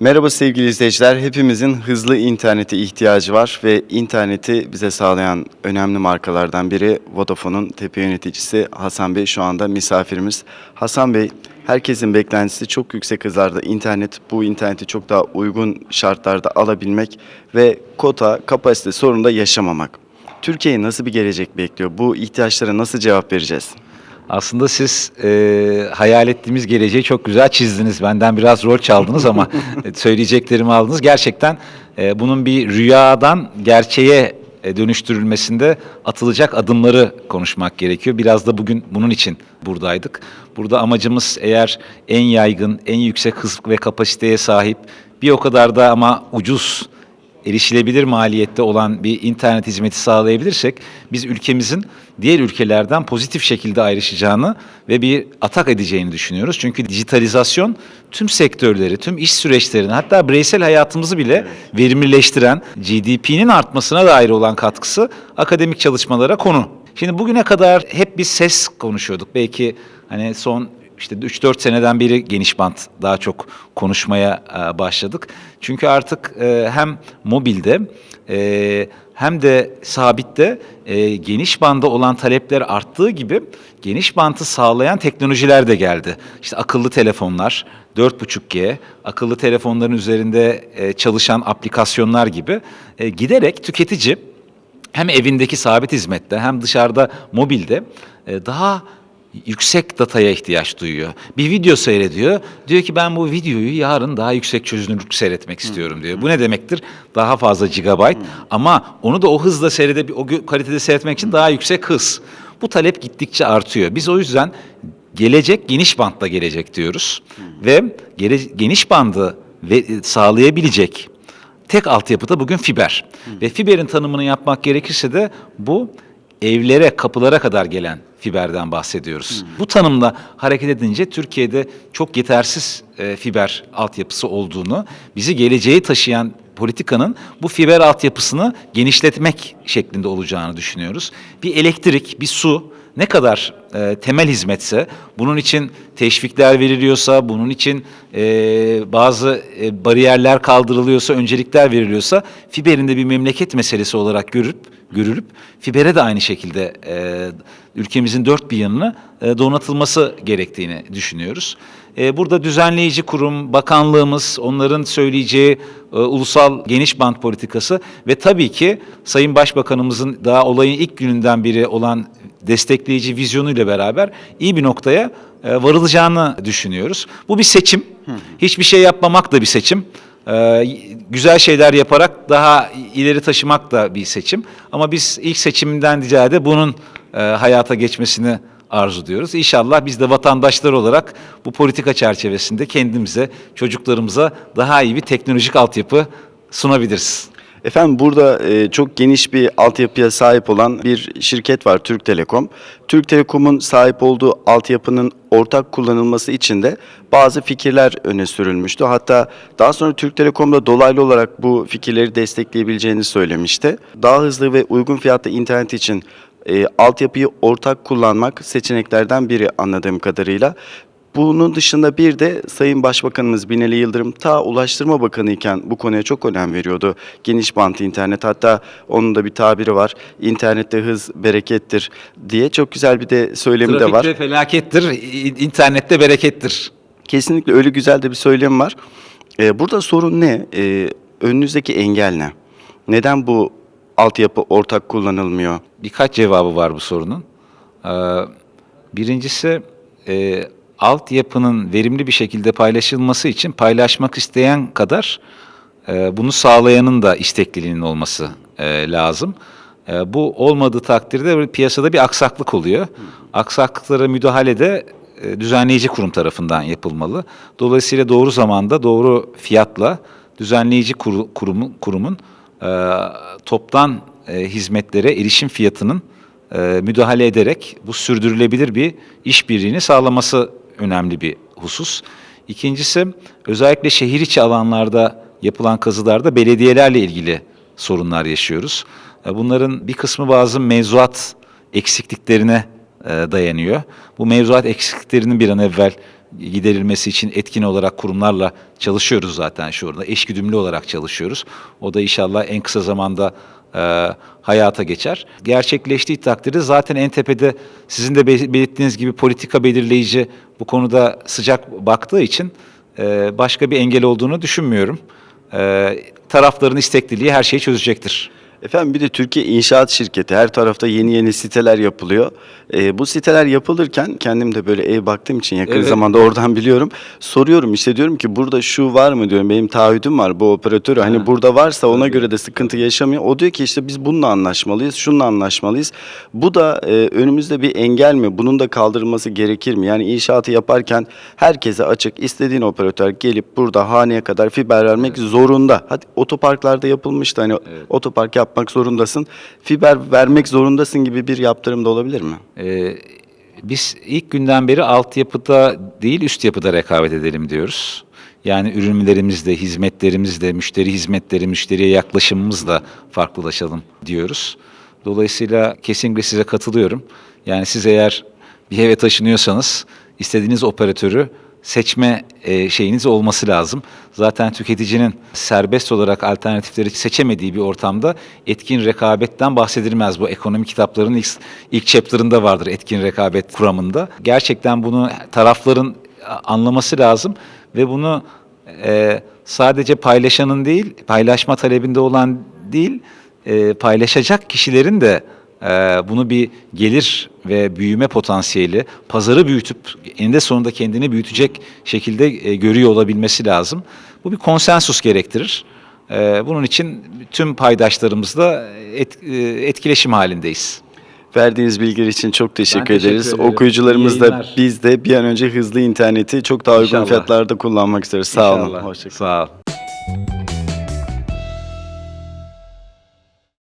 Merhaba sevgili izleyiciler. Hepimizin hızlı internete ihtiyacı var ve interneti bize sağlayan önemli markalardan biri Vodafone'un tepe yöneticisi Hasan Bey şu anda misafirimiz. Hasan Bey, herkesin beklentisi çok yüksek hızlarda internet, bu interneti çok daha uygun şartlarda alabilmek ve kota, kapasite sorununda yaşamamak. Türkiye'yi nasıl bir gelecek bekliyor? Bu ihtiyaçlara nasıl cevap vereceğiz? Aslında siz e, hayal ettiğimiz geleceği çok güzel çizdiniz. Benden biraz rol çaldınız ama söyleyeceklerimi aldınız. Gerçekten e, bunun bir rüyadan gerçeğe e, dönüştürülmesinde atılacak adımları konuşmak gerekiyor. Biraz da bugün bunun için buradaydık. Burada amacımız eğer en yaygın, en yüksek hız ve kapasiteye sahip bir o kadar da ama ucuz erişilebilir maliyette olan bir internet hizmeti sağlayabilirsek biz ülkemizin diğer ülkelerden pozitif şekilde ayrışacağını ve bir atak edeceğini düşünüyoruz. Çünkü dijitalizasyon tüm sektörleri, tüm iş süreçlerini hatta bireysel hayatımızı bile verimlileştiren GDP'nin artmasına dair olan katkısı akademik çalışmalara konu. Şimdi bugüne kadar hep bir ses konuşuyorduk. Belki hani son işte 3-4 seneden beri geniş bant daha çok konuşmaya e, başladık. Çünkü artık e, hem mobilde e, hem de sabitte geniş banda olan talepler arttığı gibi geniş bantı sağlayan teknolojiler de geldi. İşte akıllı telefonlar, 4.5G, akıllı telefonların üzerinde çalışan aplikasyonlar gibi giderek tüketici hem evindeki sabit hizmette hem dışarıda mobilde daha yüksek dataya ihtiyaç duyuyor. Bir video seyrediyor. Diyor ki ben bu videoyu yarın daha yüksek çözünürlük seyretmek istiyorum diyor. Bu ne demektir? Daha fazla gigabayt ama onu da o hızla seyrede o kalitede seyretmek için daha yüksek hız. Bu talep gittikçe artıyor. Biz o yüzden gelecek geniş bantla gelecek diyoruz. Ve gele- geniş bandı ve sağlayabilecek tek altyapı da bugün fiber. Ve fiberin tanımını yapmak gerekirse de bu evlere, kapılara kadar gelen fiberden bahsediyoruz. Bu tanımla hareket edince Türkiye'de çok yetersiz e, fiber altyapısı olduğunu, bizi geleceğe taşıyan politikanın bu fiber altyapısını genişletmek şeklinde olacağını düşünüyoruz. Bir elektrik, bir su ne kadar e, temel hizmetse, bunun için teşvikler veriliyorsa, bunun için e, bazı e, bariyerler kaldırılıyorsa, öncelikler veriliyorsa, fiberin de bir memleket meselesi olarak görüp görülüp fibere de aynı şekilde e, ülkemizin dört bir yanına e, donatılması gerektiğini düşünüyoruz. E, burada düzenleyici kurum, bakanlığımız, onların söyleyeceği e, ulusal geniş bant politikası ve tabii ki Sayın Başbakanımızın daha olayın ilk gününden biri olan destekleyici vizyonuyla beraber iyi bir noktaya e, varılacağını düşünüyoruz. Bu bir seçim. Hiçbir şey yapmamak da bir seçim. Ee, güzel şeyler yaparak daha ileri taşımak da bir seçim. Ama biz ilk seçiminden ziyade bunun e, hayata geçmesini arzuluyoruz. İnşallah biz de vatandaşlar olarak bu politika çerçevesinde kendimize, çocuklarımıza daha iyi bir teknolojik altyapı sunabiliriz. Efendim burada e, çok geniş bir altyapıya sahip olan bir şirket var Türk Telekom. Türk Telekom'un sahip olduğu altyapının ortak kullanılması için de bazı fikirler öne sürülmüştü. Hatta daha sonra Türk Telekom da dolaylı olarak bu fikirleri destekleyebileceğini söylemişti. Daha hızlı ve uygun fiyatlı internet için e, altyapıyı ortak kullanmak seçeneklerden biri anladığım kadarıyla. Bunun dışında bir de Sayın Başbakanımız Binali Yıldırım ta Ulaştırma Bakanı iken bu konuya çok önem veriyordu. Geniş bant internet hatta onun da bir tabiri var. İnternette hız berekettir diye çok güzel bir de söylemi de var. Trafikte felakettir, internette berekettir. Kesinlikle öyle güzel de bir söylem var. Ee, burada sorun ne? Ee, önünüzdeki engel ne? Neden bu altyapı ortak kullanılmıyor? Birkaç cevabı var bu sorunun. Ee, birincisi e, altyapının verimli bir şekilde paylaşılması için paylaşmak isteyen kadar e, bunu sağlayanın da istekliliğinin olması e, lazım. E, bu olmadığı takdirde piyasada bir aksaklık oluyor. Aksaklıklara müdahale de e, düzenleyici kurum tarafından yapılmalı. Dolayısıyla doğru zamanda doğru fiyatla düzenleyici kuru- kurumun, kurumun e, toptan e, hizmetlere erişim fiyatının e, müdahale ederek bu sürdürülebilir bir işbirliğini sağlaması önemli bir husus. İkincisi özellikle şehir içi alanlarda yapılan kazılarda belediyelerle ilgili sorunlar yaşıyoruz. E, Bunların bir kısmı bazı mevzuat eksikliklerine e, dayanıyor. Bu mevzuat eksikliklerinin bir an evvel giderilmesi için etkin olarak kurumlarla çalışıyoruz zaten şu anda. Eşgüdümlü olarak çalışıyoruz. O da inşallah en kısa zamanda e, hayata geçer. Gerçekleştiği takdirde zaten en tepede sizin de be- belirttiğiniz gibi politika belirleyici bu konuda sıcak baktığı için e, başka bir engel olduğunu düşünmüyorum. E, tarafların istekliliği her şeyi çözecektir. Efendim bir de Türkiye İnşaat Şirketi. Her tarafta yeni yeni siteler yapılıyor. Ee, bu siteler yapılırken kendim de böyle ev baktığım için yakın Evet. zamanda oradan biliyorum. Soruyorum işte diyorum ki burada şu var mı diyorum. Benim taahhüdüm var bu operatörü. Hani burada varsa ona göre de sıkıntı yaşamıyor. O diyor ki işte biz bununla anlaşmalıyız, şununla anlaşmalıyız. Bu da e, önümüzde bir engel mi? Bunun da kaldırılması gerekir mi? Yani inşaatı yaparken herkese açık. istediğin operatör gelip burada haneye kadar fiber vermek zorunda. Hadi otoparklarda yapılmıştı hani otopark yapmak zorundasın. Fiber vermek zorundasın gibi bir yaptırım da olabilir mi? Ee, biz ilk günden beri altyapıda değil üst yapıda rekabet edelim diyoruz. Yani ürünlerimizde, hizmetlerimizde, müşteri hizmetleri, müşteriye yaklaşımımızla farklılaşalım diyoruz. Dolayısıyla kesinlikle size katılıyorum. Yani siz eğer bir eve taşınıyorsanız istediğiniz operatörü seçme e, şeyiniz olması lazım. Zaten tüketicinin serbest olarak alternatifleri seçemediği bir ortamda etkin rekabetten bahsedilmez. Bu ekonomi kitaplarının ilk, ilk chapter'ında vardır etkin rekabet kuramında. Gerçekten bunu tarafların anlaması lazım ve bunu e, sadece paylaşanın değil, paylaşma talebinde olan değil, e, paylaşacak kişilerin de e, bunu bir gelir ve büyüme potansiyeli, pazarı büyütüp eninde sonunda kendini büyütecek şekilde e, görüyor olabilmesi lazım. Bu bir konsensus gerektirir. E, bunun için tüm paydaşlarımızla e, etkileşim halindeyiz. Verdiğiniz bilgiler için çok teşekkür, teşekkür ederiz. ederim. Okuyucularımız da biz de bir an önce hızlı interneti çok daha uygun İnşallah. fiyatlarda kullanmak isteriz. Sağ olun. İnşallah. Hoşçakalın. Sağ ol.